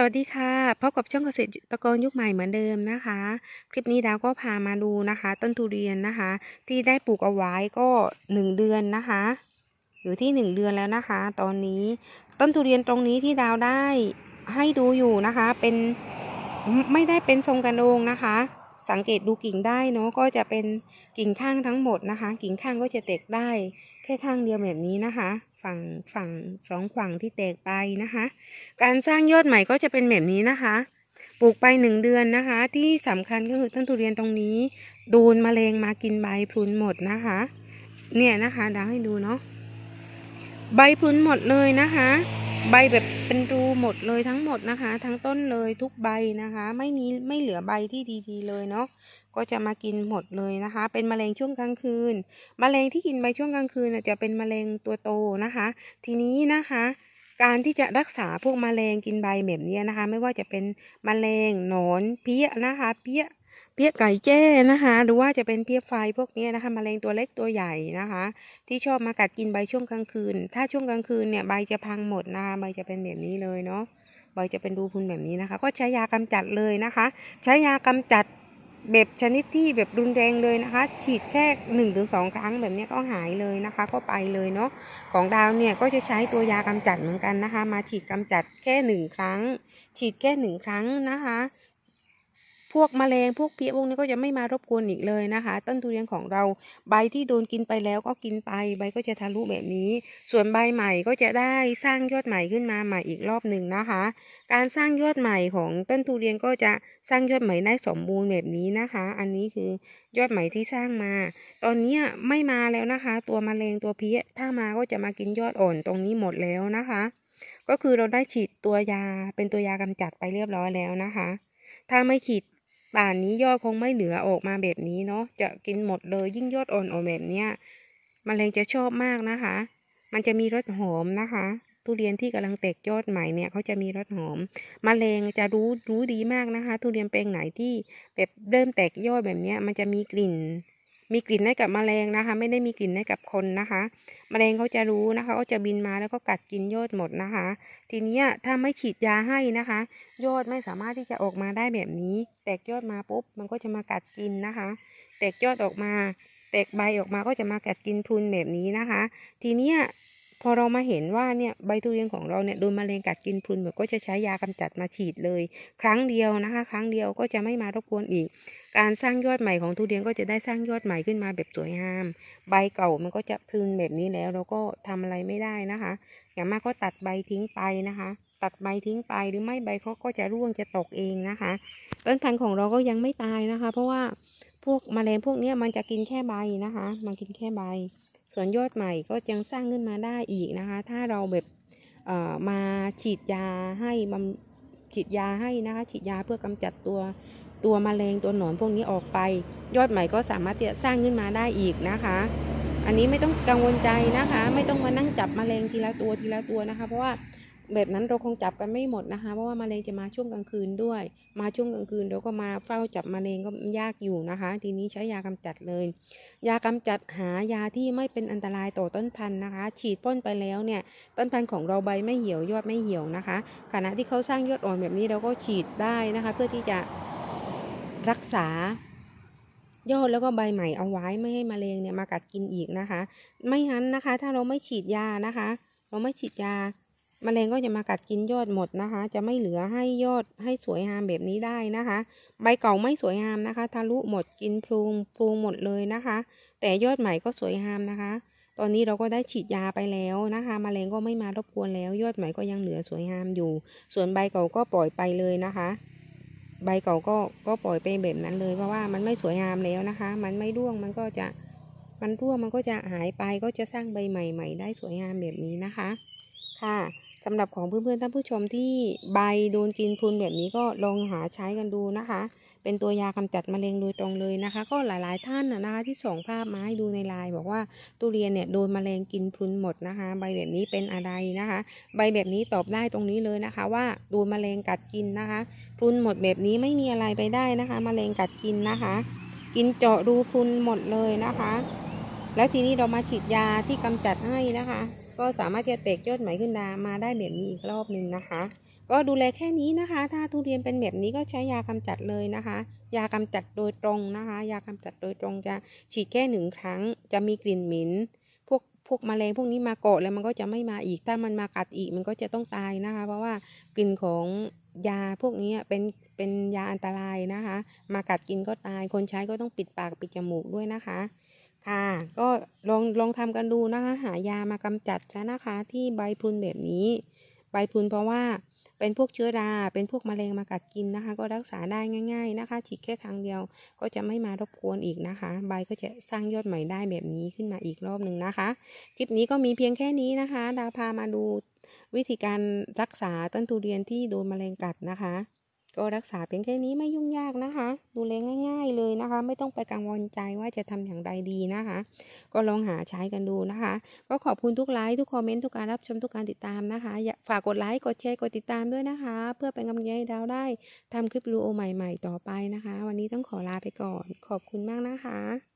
สวัสดีค่ะพบกับช่องเกษตรกรยุคใหม่เหมือนเดิมนะคะ คลิปนี้ดาวก็พามาดูนะคะ ต้นทุเรียนนะคะ ที่ได้ปลูกเอาไว้ก็หนึ่งเดือนนะคะ อยู่ที่หนึ่งเดือนแล้วนะคะ ตอนนี้ต้นทุเรียนตรงนี้ที่ดาวได้ให้ดูอยู่นะคะ เป็นไม่ได้เป็นทรงกระโดงนะคะ สังเกตดูกิ่งได้เนาะก็จะเป็นกิ่งข้างทั้งหมดนะคะ กิ่งข้างก็จะแตกได้แค่ข้างเดียวแบบนี้นะคะ ฝั่งฝั่งสองฝั่งที่แตกไปนะคะ การสร้างยอดใหม่ก็จะเป็นแบบนี้นะคะ ปลูกไปหนึ่งเดือนนะคะ ที่สำคัญก็คือต้นทุเรียนตรงนี้ โดนแมลงมากินใบพลุนหมดนะคะ เนี่ยนะคะดาให้ดูเนาะใบพลุนหมดเลยนะคะ ใบแบบเป็นรูหมดเลยทั้งหมดนะคะ ทั้งต้นเลยทุกใบนะคะ ไม่มีไม่เหลือใบที่ดีๆเลยเนาะ ก็จะมากินหมดเลยนะคะ เป็นแมลงช่วงกลางคืนแมลงที่กินใบช่วงกลางคืนจะเป็นแมลงตัวโตนะคะ ทีนี้นะคะการที่จะรักษาพวกแมลงกินใบแบบนี้นะคะ ไม่ว่าจะเป็นแมลงหนอนเพี้ยนะคะ เพี้ยเพี้ยไก่แจ้นะคะ หรือว่าจะเป็นเพี้ยไฟพวกนี้นะคะแมลงตัวเล็กตัวใหญ่นะคะ ที่ชอบมากัดกินใบช่วงกลางคืน ถ้าช่วงกลางคืนเนี่ยใบจะพังหมดนะคะใบจะเป็นแบบนี้เลยเนาะใบจะเป็นรูพุนแบบนี้นะคะ ก็ใช้ยากำจัดเลยนะคะ ใช้ยากำจัด แบบชนิดที่แบบรุนแรงเลยนะคะ ฉีดแค่1นถึงสครั้งแบบนี้ก็หายเลยนะคะ ก็ไปเลยเนาะของดาวเนี่ยก็จะใช้ตัวยากำจัดเหมือนกันนะคะ มาฉีดกำจัดแค่หนึ่งครั้ง ฉีดแค่หนึ่งครั้งนะคะ วกแมลงพวกเพี้ยพวกนี้ก็จะไม่มารบกวนอีกเลยนะคะ ต้นทุเรียนของเราใบที่โดนกินไปแล้วก็กินไปใบก็จะทะลุแบบนี้ ส่วนใบใหม่ก็จะได้สร้างยอดใหม่ขึ้นมาใหม่อีกรอบหนึ่งนะคะ การสร้างยอดใหม่ของต้นทุเรียนก็จะสร้างยอดใหม่ได้สมบูรณ์แบบนี้นะคะ อันนี้คือยอดใหม่ที่สร้างมา ตอนนี้ไม่มาแล้วนะคะ ตัวมแมลงตัวเพี้ยถ้ามาก็จะมากินยอดอ่อนตรงนี้หมดแล้วนะคะ ก็คือเราได้ฉีดตัวยาเป็นตัวยากำจัดไปเรียบร้อยแล้วนะคะ ถ้าไม่ฉีด ป่านนี้ยอดคงไม่เหลือออกมาแบบนี้เนาะจะกินหมดเลยยิ่งยอดอ่อนออกแบบเนี้ยมแมลงจะชอบมากนะคะ มันจะมีรสหอมนะคะทุเรียนที่กำลังแตกยอดใหม่เนี่ยเขาจะมีรสหอมมแมลงจะรู้รู้ดีมากนะคะ ทุเรียนแปลงไหนที่แบบเริ่มแตกยอดแบบเนี้ยมันจะมีกลิ่น มีกลิ่นให้กับแมลงนะคะ ไม่ได้มีกลิ่นให้กับคนนะคะ แมลงเขาจะรู้นะคะเขาจะบินมาแล้วก็กัดกินยอดหมดนะคะ ทีนี้ถ้าไม่ฉีดยาให้นะคะยอดไม่สามารถที่จะออกมาได้แบบนี้ แตกยอดมาปุ๊บมันก็จะมากัดกินนะคะ แตกยอดออกมา แตกใบออกมาก็จะมากัดกินพรุนแบบนี้นะคะ ทีนี้ พอเรามาเห็นว่าเนี่ยใบทุเรียนของเราเนี่ยโดนแมลงกัดกินพรุนแบบก็จะใช้ยากำจัดมาฉีดเลย ครั้งเดียวนะคะ ครั้งเดียวก็จะไม่มารบกวนอีก การสร้างยอดใหม่ของทุเรียนก็จะได้สร้างยอดใหม่ขึ้นมาแบบสวยงาม ใบเก่ามันก็จะพรุนแบบนี้แล้วเราก็ทำอะไรไม่ได้นะคะ อย่างมากก็ตัดใบทิ้งไปนะคะตัดใบทิ้งไปหรือไม่ใบเขาก็จะร่วงจะตกเองนะคะต้นพันธุ์ของเราก็ยังไม่ตายนะคะ เพราะว่าพวกมแมลงพวกนี้มันจะกินแค่ใบนะคะ มันกินแค่ใบ ส่วนยอดใหม่ก็ยังสร้างขึ้นมาได้อีกนะคะ ถ้าเราแบบมาฉีดยาให้บำฉีดยาให้นะคะ ฉีดยาเพื่อกำจัดตัวตัวแมลงตัวหนอนพวกนี้ออกไป ยอดใหม่ก็สามารถจะสร้างขึ้นมาได้อีกนะคะ อันนี้ไม่ต้องกังวลใจนะคะ ไม่ต้องมานั่งจับแมลงทีละตัวทีละตัวนะคะ เพราะว่า แบบนั้นเราคงจับกันไม่หมดนะคะ เพราะว่าแมลงจะมาช่วงกลางคืนด้วย มาช่วงกลางคืนเราก็มาเฝ้าจับแมลงก็ยากอยู่นะคะ ทีนี้ใช้ยากำจัดเลย ยากำจัดหายาที่ไม่เป็นอันตรายต่อต้นพันธุ์นะคะ ฉีดพ่นไปแล้วเนี่ย ต้นพันธุ์ของเราใบไม่เหี่ยวยอดไม่เหี่ยวนะคะ ขณะที่เขาสร้างยอดอ่อนแบบนี้เราก็ฉีดได้นะคะ เพื่อที่จะรักษายอดแล้วก็ใบใหม่เอาไว้ไม่ให้มแมลงเนี่ยมากัดกินอีกนะคะ ไม่งั้นนะคะ ถ้าเราไม่ฉีดยานะคะ เราไม่ฉีดยา มแมลงก็จะมากัดกินยอดหมดนะคะ จะไม่เหลือให้ยอดให้สวยงามแบบนี้ได้นะคะ ใบเก่าไม่สวยงามนะคะ ทะลุหมดกินพลูงพลูงหมดเลยนะคะ แต่ยอดใหม่ก็สวยงามนะคะ ตอนนี้เราก็ได้ฉีดยาไปแล้วนะคะแมลงก็ไม่มารบกวนแล้ว ยอดใหม่ก็ยังเหลือสวยงามอยู่ ส่วนใบเก่าก็ปล่อยไปเลยนะคะ ใบเก่าก็ก็ปล่อยไปแบบนั้นเลยเพราะว่ามันไม่สวยงามแล้วนะคะ มันไม่ร่วงมันก็จะมันร่วงมันก็จะหายไปก็จะสร้างใบใหม่ใหม่ได้สวยงามแบบนี้นะคะ ค่ะ สำหรับของเพื่อนๆท่านผู้ชมที่ใบโดนกินพุนแบบนี้ก็ลองหาใช้กันดูนะคะ เป็นตัวยากำจัดมะเร็งโดยตรงเลยนะคะ ก็หลายๆท่านนะคะที่ส่งภาพมาให้ดูในไลน์บอกว่าตุเรียนเนี่ยโดนมะเร็งกินพุนหมดนะคะ ใบแบบนี้เป็นอะไรนะคะ ใบแบบนี้ตอบได้ตรงนี้เลยนะคะ ว่าโดนมะเร็งกัดกินนะคะพุนหมดแบบนี้ไม่มีอะไรไปได้นะคะมะเร็งกัดกินนะคะ กินเจาะรูพุนหมดเลยนะคะ แล้วทีนี้เรามาฉีดยาที่กำจัดให้นะคะ ก็สามารถที่จะเตกยอดใหม่ขึ้นามาได้แบบนี้อีกรอบหนึ่งนะคะ ก็ดูแลแค่นี้นะคะ ถ้าทุเรียนเป็นแบบนี้ก็ใช้ยากำจัดเลยนะคะ ยากำจัดโดยตรงนะคะ ยากำจัดโดยตรงจะฉีดแค่หนึ่งครั้ง จะมีกลิ่นเหม็นพวกพวกแมลงพวกนี้มาเกาะแล้วมันก็จะไม่มาอีกถ้ามันมากัดอีกมันก็จะต้องตายนะคะ เพราะว่ากลิ่นของยาพวกนี้เป็นเป็นยาอันตรายนะคะ มากัดกินก็ตาย คนใช้ก็ต้องปิดปากปิดจมูกด้วยนะคะ ค่ะ ก็ลองลองทำกันดูนะคะ หายามากำจัดซะนะคะ ที่ใบพุนแบบนี้ ใบพุนเพราะว่าเป็นพวกเชื้อรา เป็นพวกแมลงมากัดกินนะคะ ก็รักษาได้ง่าย ๆนะคะ ฉีดแค่ครั้งเดียว ก็จะไม่มารบกวนอีกนะคะ ใบก็จะสร้างยอดใหม่ได้แบบนี้ขึ้นมาอีกรอบหนึ่งนะคะ คลิปนี้ก็มีเพียงแค่นี้นะคะ ดาพามาดูวิธีการรักษาต้นทุเรียนที่โดนแมลงกัดนะคะ ก็รักษาเพียงแค่นี้ไม่ยุ่งยากนะคะ ดูแลง่าย ๆเลยนะคะ ไม่ต้องไปกังวลใจว่าจะทำอย่างไรดีนะคะ ก็ลองหาใช้กันดูนะคะ ก็ขอบคุณทุกไลค์ทุกคอมเมนต์ทุกการรับชมทุกการติดตามนะคะอย่าฝากกดไลค์กดแชร์กดติดตามด้วยนะคะ เพื่อเป็นกำลังใจให้ดาวได้ทำคลิปรูโอใหม่ ๆ ต่อไปนะคะ วันนี้ต้องขอลาไปก่อน ขอบคุณมากนะคะ